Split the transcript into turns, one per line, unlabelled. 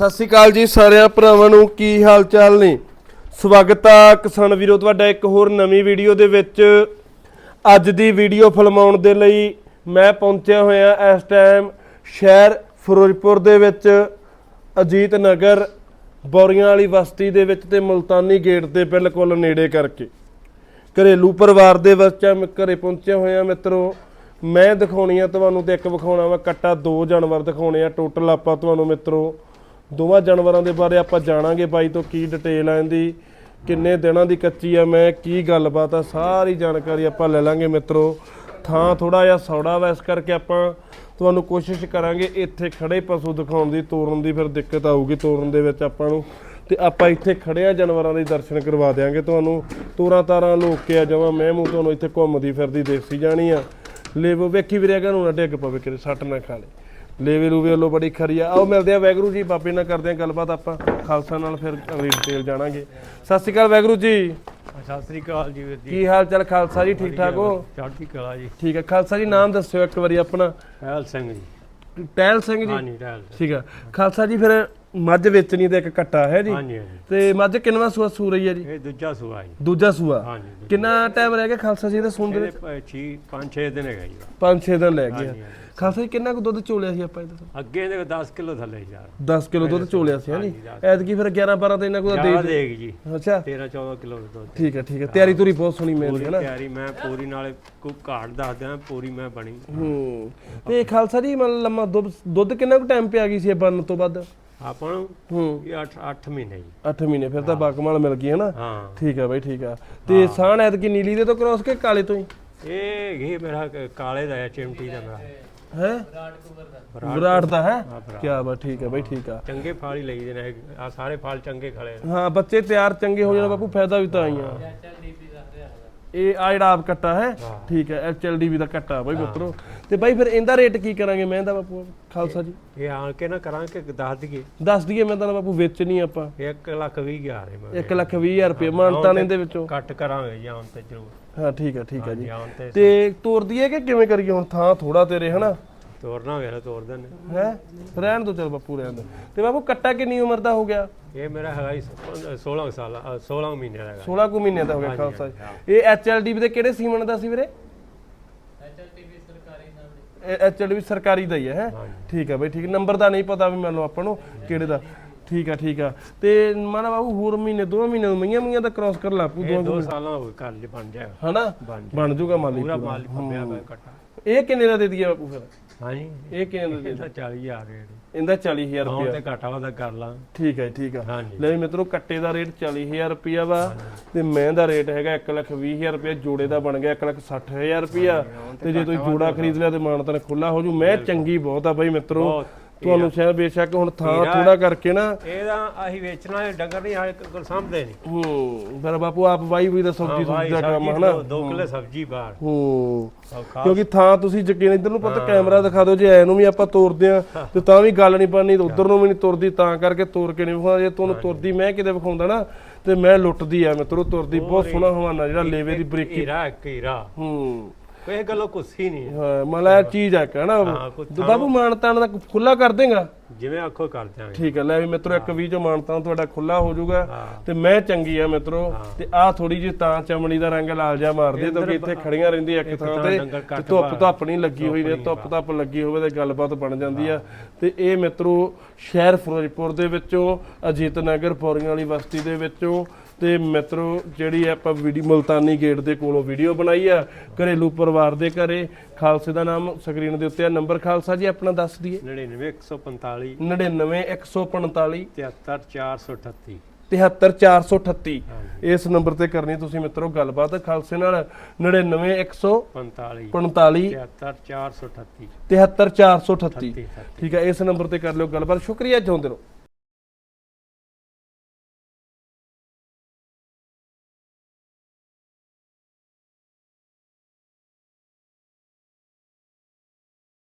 ਸਤਿ ਸ਼੍ਰੀ ਅਕਾਲ ਜੀ ਸਾਰਿਆਂ ਭਰਾਵਾਂ ਨੂੰ, ਕੀ ਹਾਲ ਚਾਲ ਨੇ? ਸਵਾਗਤ ਆ ਕਿਸਾਨ ਵੀਰੋ, ਤੁਹਾਡਾ ਇੱਕ ਹੋਰ ਨਵੀਂ ਵੀਡੀਓ ਦੇ ਵਿੱਚ। ਅੱਜ ਦੀ ਵੀਡੀਓ ਫਿਲਮਾਉਣ ਦੇ ਲਈ ਮੈਂ ਪਹੁੰਚਿਆ ਹੋਇਆ ਇਸ ਟਾਈਮ ਸ਼ਹਿਰ ਫਿਰੋਜ਼ਪੁਰ ਦੇ ਵਿੱਚ, ਅਜੀਤ ਨਗਰ, ਬੌਰੀਆਂ ਵਾਲੀ ਬਸਤੀ ਦੇ ਵਿੱਚ ਤੇ ਮੁਲਤਾਨੀ ਗੇਟ ਦੇ ਬਿਲਕੁਲ ਨੇੜੇ ਕਰਕੇ। ਘਰੇਲੂ ਪਰਿਵਾਰ ਦੇ ਵਿੱਚ ਮੈਂ ਘਰੇ ਪਹੁੰਚਿਆ ਹੋਇਆ ਮਿੱਤਰੋ। ਮੈਂ ਦਿਖਾਉਣੀ ਆ ਤੁਹਾਨੂੰ ਤੇ ਇੱਕ ਵਿਖਾਉਣਾ ਵਾ, ਕੱਟਾ ਦੋ ਜਾਨਵਰ ਦਿਖਾਉਣੇ ਆ ਟੋਟਲ ਆਪਾਂ ਤੁਹਾਨੂੰ ਮਿੱਤਰੋ। ਦੋਵਾਂ ਜਾਨਵਰਾਂ ਦੇ ਬਾਰੇ ਆਪਾਂ ਜਾਣਾਂਗੇ ਬਾਈ ਤੋਂ ਕੀ ਡਿਟੇਲ ਆ ਇਹਦੀ, ਕਿੰਨੇ ਦਿਨਾਂ ਦੀ ਕੱਚੀ ਆ ਮੈਂ, ਕੀ ਗੱਲਬਾਤ ਆ, ਸਾਰੀ ਜਾਣਕਾਰੀ ਆਪਾਂ ਲੈ ਲਾਂਗੇ ਮਿੱਤਰੋ। ਥਾਂ ਥੋੜਾ ਜਿਹਾ ਸੌੜਾ ਵਾ ਇਸ ਕਰਕੇ ਆਪਾਂ ਤੁਹਾਨੂੰ ਕੋਸ਼ਿਸ਼ ਕਰਾਂਗੇ ਇੱਥੇ ਖੜੇ ਪਸ਼ੂ ਦਿਖਾਉਣ ਦੀ, ਤੋਰਨ ਦੀ, ਫਿਰ ਦਿੱਕਤ ਆਊਗੀ ਤੋਰਨ ਦੇ ਵਿੱਚ ਆਪਾਂ ਨੂੰ। ਤੇ ਆਪਾਂ ਇੱਥੇ ਖੜਿਆ ਜਾਨਵਰਾਂ ਦੇ ਦਰਸ਼ਨ ਕਰਵਾ ਦਿਆਂਗੇ ਤੁਹਾਨੂੰ। ਤੋਰਾਂ ਤਾਰਾਂ ਲੋਕ ਕੇ ਆ ਜਾਵਾਂ, ਮੈਂ ਮੂੰਹ ਤੁਹਾਨੂੰ ਇੱਥੇ ਘੁੰਮਦੀ ਫਿਰਦੀ ਦੇਖੀ ਜਾਣੀ ਆ। ਲੇਵੋ ਵੇਖੀ ਵੀਰੇ ਅਗਰ ਨੂੰ ਨਾ ਡਿੱਗ ਪਵੇ ਕਿਤੇ, ਸੱਟ ਨਾ ਖਾ ਲੇ। ਲੇਵੇ ਰੂਵੇ ਵੱਲੋਂ ਬੜੀ ਖਰੀ ਆ। ਆਓ ਮਿਲਦੇ ਆ ਵੈਗਰੂ ਜੀ ਬਾਬੇ ਨਾਲ ਕਰਦੇ ਆ ਗੱਲਬਾਤ ਆਪਾਂ। ਖਾਲਸਾ ਨਾਲ ਫਿਰ ਅਗਲੀ ਡਿਟੇਲ ਜਾਣਾਂਗੇ। ਸਤਿ ਸ਼੍ਰੀ ਅਕਾਲ ਵੈਗਰੂ ਜੀ।
ਸਤਿ ਸ੍ਰੀ ਅਕਾਲ ਜੀ ਵੀਰ ਜੀ।
ਕੀ ਹਾਲ ਚਾਲ? ਖਾਲਸਾ ਜੀ ਠੀਕ ਠਾਕ ਹੋ?
ਚੜ੍ਹਦੀ ਕਲਾ ਜੀ।
ਠੀਕ ਹੈ ਖਾਲਸਾ ਜੀ ਨਾਮ ਦੱਸਿਓ ਇੱਕ ਵਾਰੀ ਆਪਣਾ।
ਹੈਲ ਸਿੰਘ ਜੀ।
ਟਹਿਲ ਸਿੰਘ ਜੀ?
ਹਾਂਜੀ ਹੈਲ ਸਿੰਘ।
ਠੀਕ ਆ। ਖਾਲਸਾ ਜੀ ਫਿਰ ਮੱਝ ਵੇਚਣੀ ਤੇ ਇੱਕ ਕੱਟਾ ਹੈ ਜੀ।
ਹਾਂਜੀ ਹਾਂਜੀ।
ਤੇ ਮੱਝ ਕਿੰਨਵਾ ਸੂਆ ਸੂ ਰਹੀ ਹੈ ਜੀ?
ਇਹ ਦੂਜਾ ਸੂਆ ਜੀ।
ਦੂਜਾ ਸੂਆ?
ਹਾਂਜੀ ਦੂਜਾ।
ਕਿੰਨਾ ਟਾਈਮ ਰਹਿ ਗਿਆ ਖਾਲਸਾ ਜੀ ਦੇ ਸੂਣ ਦੇ
ਇਹਦੇ
ਵਿੱਚ
ਪ- ਛੀ 5-6 ਦਿਨ ਹੈਗਾ ਜੀ
5-6 ਦਿਨ ਲੈ
ਹਾਂਜੀ।
ਖਾਲਸਾ ਜੀ ਕਿੰਨਾ ਕੁ ਦੁੱਧ ਚੋਲਿਆ ਸੀ ਆਪਾਂ ਇਹਦੇ
ਅੱਗੇ ਇਹਦੇ 10 ਕਿਲੋ ਥੱਲੇ ਯਾਰ।
10 ਕਿਲੋ ਦੁੱਧ ਚੋਲਿਆ ਸੀ ਹਾਂਜੀ
ਹਾਂਜੀ,
ਐਤਕੀ ਫਿਰ 11 12 ਤੇ ਇਹਨਾਂ ਕੋਲ ਦੇ
ਦੇਗੀ ਜੀ।
ਅੱਛਾ।
13-14 ਕਿਲੋ ਦੁੱਧ।
ਠੀਕ ਹੈ ਠੀਕ ਹੈ। ਤਿਆਰੀ ਤੁਰੀ ਬਹੁਤ ਸੋਹਣੀ ਮਿਲਦੀ
ਪੂਰੀ
ਹੈ ਨਾ।
ਤਿਆਰੀ ਮੈਂ ਪੂਰੀ ਨਾਲੇ ਕੋਈ ਘਾਟ ਦੱਸ ਦਿਆਂ ਪੂਰੀ ਮੈਂ ਬਣੀ।
ਹੂੰ। ਤੇ ਖਾਲਸਾ ਜੀ ਮਤਲਬ ਲੰਮਾ ਦੁੱਧ ਦੁੱਧ ਕਿੰਨਾ ਕੁ ਟਾਈਮ ਪਿਆ ਗਈ ਸੀ ਇਹ ਬਣਨ ਤੋਂ ਬਾਅਦ
ਆਪਾਂ ਨੂੰ
ਹੂੰ।
ਇਹ 8 8 ਮਹੀਨੇ ਜੀ।
8 ਮਹੀਨੇ ਫਿਰ ਤਾਂ ਬਾਕਮਾਲ ਮਿਲ ਗਈ ਹੈ ਨਾ?
ਹਾਂ।
ਠੀਕ ਹੈ ਬਾਈ ਠੀਕ ਆ ਤੇ ਸਾਣ ਐਤਕੀ ਨੀਲੀ ਦੇ ਤੋਂ ਕ੍ਰੋਸ ਕੇ ਕਾਲੇ ਤੋਂ ਹੀ?
ਇਹ ਇਹ ਮੇਰਾ ਕਾਲੇ ਦਾ ਹੈ ਚਿਮਟੀ ਦਾ ਮੇਰਾ।
ਹੈ? ਵਿਰਾਟ ਦਾ ਹੈ। ਕੀ ਬਾ ਠੀਕ ਹੈ ਬਾਈ ਠੀਕ ਆ
ਚੰਗੇ ਫਲ ਹੀ ਲਈ ਦੇ ਨੇ ਆ ਸਾਰੇ ਫਲ ਚੰਗੇ ਖਲੇ।
ਹਾਂ ਬੱਚੇ ਤਿਆਰ ਚੰਗੇ ਹੋ ਜਾਣ ਬਾਪੂ ਫਾਇਦਾ ਵੀ ਤਾਂ ਆਈਆਂ ਇਹ ਆ ਜਿਹੜਾ ਆਪ ਕੱਟਾ ਹੈ। ਠੀਕ ਹੈ ਐਚਐਲਡੀਵੀ ਦਾ ਕੱਟਾ ਬਾਈ ਮਿੱਤਰੋ ਤੇ ਬਾਈ ਫਿਰ ਇਹਦਾ ਰੇਟ ਕੀ ਕਰਾਂਗੇ ਮੈਂ ਦਾ ਬਾਪੂ ਖਾਲਸਾ ਜੀ?
ਇਹ ਆਣ ਕੇ ਨਾ ਕਰਾਂਗੇ ਕਿ ਦੱਸ ਦਈਏ।
ਦੱਸ ਦਈਏ ਮੈਂ ਤਾਂ ਬਾਪੂ ਵੇਚਣੀ ਆਪਾਂ।
1 ਲੱਖ 20 ਹਜ਼ਾਰ ਮੈਂ
1 ਲੱਖ 20 ਹਜ਼ਾਰ ਰੁਪਏ ਮਾਨਤਾਨ ਇਹਦੇ ਵਿੱਚੋਂ।
ਕੱਟ ਕਰਾਂਗੇ ਜਾਂ ਤੇ ਜ਼ਰੂਰ।
ਹਾਂ ਠੀਕ ਹੈ ਠੀਕ ਹੈ ਜੀ।
ਤੇ
ਤੋਰ ਦਈਏ ਕਿ ਕਿਵੇਂ ਕਰੀਏ ਹੁਣ? ਥਾਂ ਥੋੜਾ ਤੇਰੇ ਹਨਾ?
ਤੋਰਨਾ ਹੋਵੇ ਤਾਂ ਤੋਰ ਦਿੰਦੇ
ਹੈ। ਰਹਿਣ ਦੋ ਚਲ ਬਾਪੂ ਰਹਿਣ ਦੋ। ਤੇ ਬਾਪੂ ਕੱਟਾ ਕਿੰਨੀ ਉਮਰ ਦਾ ਹੋ ਗਿਆ?
ਇਹ ਮੇਰਾ ਹੈਗਾ ਜੀ 16 ਸਾਲ ਅ, 16 ਮਹੀਨੇ ਦਾ ਹੈਗਾ।
16 ਕੁ ਮਹੀਨੇ ਦਾ ਹੋ ਗਿਆ ਖਾਲਸਾ ਜੀ। ਇਹ ਐਚਐਲਡੀ ਦੇ ਕਿਹੜੇ ਸੀਮਨ ਦਾ ਸੀ ਵੀਰੇ? ਐਚਐਲਡੀ ਸਰਕਾਰੀ ਦਾ ਹੀ ਹੈ ਹੈਂ?
ਹਾਂਜੀ।
ਠੀਕ ਹੈ ਬਈ ਠੀਕ। ਨੰਬਰ ਦਾ ਨਹੀਂ ਪਤਾ ਵੀ ਮੰਨ ਲਓ ਆਪਾਂ ਨੂੰ ਕਿਹੜੇ ਦਾ। ਠੀਕ ਆ ਠੀਕ ਆ। ਤੇ ਮਾਨਾ ਬਾਬੂ ਹੋਰ ਮਹੀਨੇ ਦੋ ਮਹੀਨੇ ਨੂੰ ਮਈਆਂ ਮਈਆਂ ਦਾ ਕ੍ਰਾਸ ਕਰ ਲਾ ਪੂ
ਇਹ 2 ਸਾਲਾਂ ਹੋ ਗਏ ਘਰ ਚ ਬਣ ਜਾਏਗਾ।
ਹਨਾ?
ਬਣ
ਜਾਊਗਾ ਮਾਲੀ
ਪੂਰਾ ਮਾਲ ਫੰਮਿਆ ਪਿਆ ਕੱਟਾ।
ਇਹ ਕਿੰਨੇ ਦਾ ਦੇ ਦਈਏ ਬਾਪੂ ਫਿਰ?
ਹਾਂਜੀ।
ਇਹ ਕਿੰਨੇ ਦਾ
ਇਹਦਾ 40000 ਰੇਟ।
ਇਹਦਾ 40000
ਹੁਣ
ਰੁਪਇਆ
ਤੇ ਘਾਟਾ ਵਾਦਾ ਕਰ ਲਾਂ।
ਠੀਕ ਹੈ ਠੀਕ ਆ
ਹਾਂਜੀ।
ਲੈ ਵੀ ਮਿੱਤਰੋ ਕੱਟੇ ਦਾ ਰੇਟ 40000 ਰੁਪਿਆ ਵਾ ਤੇ ਮੈਂ ਦਾ ਰੇਟ ਹੈਗਾ 120000 ਰੁਪਿਆ ਜੋੜੇ ਦਾ ਬਣ ਗਿਆ 160000 ਰੁਪਿਆ ਤੇ ਜੇ ਤੁਸੀਂ ਜੋੜਾ ਖਰੀਦ ਲਿਆ ਤੇ ਮਾਨਤਨ ਖੁੱਲਾ ਹੋ ਜੂ। ਮੈਂ ਚੰਗੀ ਬਹੁਤ ਆ ਬਾਈ ਮਿੱਤਰੋ।
ਬਹੁਤ
ਤੁਹਾਨੂੰ ਸ਼ਾਇਦ ਬੇਸ਼ੱਕ ਹੁਣ ਥਾਂ ਥੋੜਾ ਕਰਕੇ ਨਾ
ਇਹਦਾ ਅਸੀਂ ਵੇਚਣਾ ਹੈ ਡੰਗਰ ਨਹੀਂ ਆਏ ਕੋਲ ਸਾਂਭਦੇ ਨਹੀਂ।
ਹੂੰ ਫਿਰ ਬਾਪੂ ਆਪ ਬਾਈ ਵੀ ਦਾ ਸਬਜ਼ੀ ਸੁਬਜ਼ੀ ਦਾ ਕੰਮ ਹਨਾ
ਦੋ- ਕਿੱਲੇ ਸਬਜ਼ੀ ਬਾਹਰ।
ਹੂੰ। ਕਿਉਂਕਿ ਥਾਂ ਤੁਸੀਂ ਯਕੀਨ ਇਧਰ ਨੂੰ ਪਤਾ ਕੈਮਰਾ ਦਿਖਾ ਦਿਓ ਜੇ ਐ ਨੂੰ ਵੀ ਆਪਾਂ ਤੋਰਦੇ ਆ ਤੇ ਤਾਂ ਵੀ ਗੱਲ ਨਹੀਂ ਬਣਨੀ ਉਧਰ ਨੂੰ ਵੀ ਨਹੀਂ ਤੁਰਦੀ ਤਾਂ ਕਰਕੇ ਤੋਰ ਕੇ ਨਹੀਂ ਵਿਖਾਉਂਦਾ। ਜੇ ਤੁਹਾਨੂੰ ਤੁਰਦੀ ਮੈਂ ਕਿਤੇ ਵਿਖਾਉਂਦਾ ਨਾ ਤੇ ਮੈਂ ਲੁੱਟਦੀ ਆ ਮਿੱਤਰੋ ਤੁਰਦੀ ਬਹੁਤ ਸੋਹਣਾ ਹਵਾਨਾ ਜਿਹੜਾ ਲੇਵੇ ਦੀ ਬਰੀਕੀ।
ਹੀਰਾ ਇੱਕ ਹੀਰਾ
ਹੂੰ।
ਕੋਈ ਗੱਲੋਂ ਹੀ ਨਹੀਂ ਹੈ।
ਹਾਂ ਮਲਾ ਚੀਜ਼ ਕਹਿਣਾ
ਹਾਂ, ਕੋਈ
ਬਾਬੂ ਮਾਨਤਾਨ ਦਾ ਖੁੱਲਾ ਕਰ ਦੇਗਾ?
ਜਿਵੇਂ ਆਖੋ ਕਰ ਦਿਆਂਗੇ।
ਠੀਕ ਹੈ ਲੈ ਵੀ ਮਿੱਤਰੋ ਇੱਕ ਵੀ ਜੋ ਮਾਨਤਾਨ ਤੁਹਾਡਾ ਖੁੱਲਾ ਹੋ ਜਾਊਗਾ
ਹਾਂ।
ਤੇ ਮੈਂ ਚੰਗੀ ਆ ਮਿੱਤਰੋ ਤੇ ਆਹ ਥੋੜੀ ਜਿਹੀ ਤਾਂ ਚਮੜੀ ਦਾ ਰੰਗ ਲਾਲ ਜਿਹਾ ਮਾਰਦੀ ਤਾਂ ਕਿ ਇੱਥੇ ਖੜੀਆਂ ਰਹਿੰਦੀ ਇੱਕ ਥਾਂ ਤੇ
ਡੰਗਰ
ਤੇ
ਕੱਟ
ਧੁੱਪ ਧੱਪ ਨਹੀਂ ਲੱਗੀ ਹੋਈ ਨੇ ਧੁੱਪ ਧੱਪ ਲੱਗੀ ਹੋਵੇ ਤੇ ਗੱਲਬਾਤ ਬਣ ਜਾਂਦੀ ਆ। ਤੇ ਇਹ ਮਿੱਤਰੋ ਸ਼ਹਿਰ ਫਿਰੋਜ਼ਪੁਰ ਦੇ ਵਿੱਚੋਂ ਅਜੀਤ ਨਗਰ ਪੌਰੀਆਂ ਵਾਲੀ ਬਸਤੀ ਦੇ ਵਿੱਚੋਂ ਤੇ ਮਿੱਤਰੋ ਜਿਹੜੀ ਆਪਾਂ ਵੀਡੀਓ ਮੁਲਤਾਨੀ ਗੇਟ ਦੇ ਕੋਲੋਂ ਵੀਡੀਓ ਬਣਾਈ ਆ ਘਰੇਲੂ ਪਰਿਵਾਰ ਦੇ ਘਰੇ ਖਾਲਸੇ ਦਾ ਨਾਮ ਸਕਰੀਨ ਦੇ ਉੱਤੇ ਆ ਨੰਬਰ ਖਾਲਸਾ ਜੀ ਆਪਣਾ ਦੱਸ ਦਈਏ।
99 145
99 145
73438
73438 ਇਸ ਨੰਬਰ ਤੇ ਕਰਨੀ ਤੁਸੀਂ ਮਿੱਤਰੋ ਗੱਲਬਾਤ ਖਾਲਸੇ ਨਾਲ। 99 145
45 73438
73438
38
ਠੀਕ ਹੈ ਇਸ ਨੰਬਰ ਤੇ ਕਰ ਲਿਓ ਗੱਲਬਾਤ। ਸ਼ੁਕਰੀਆ ਚਾਹੁੰਦੇ ਰਹੋ।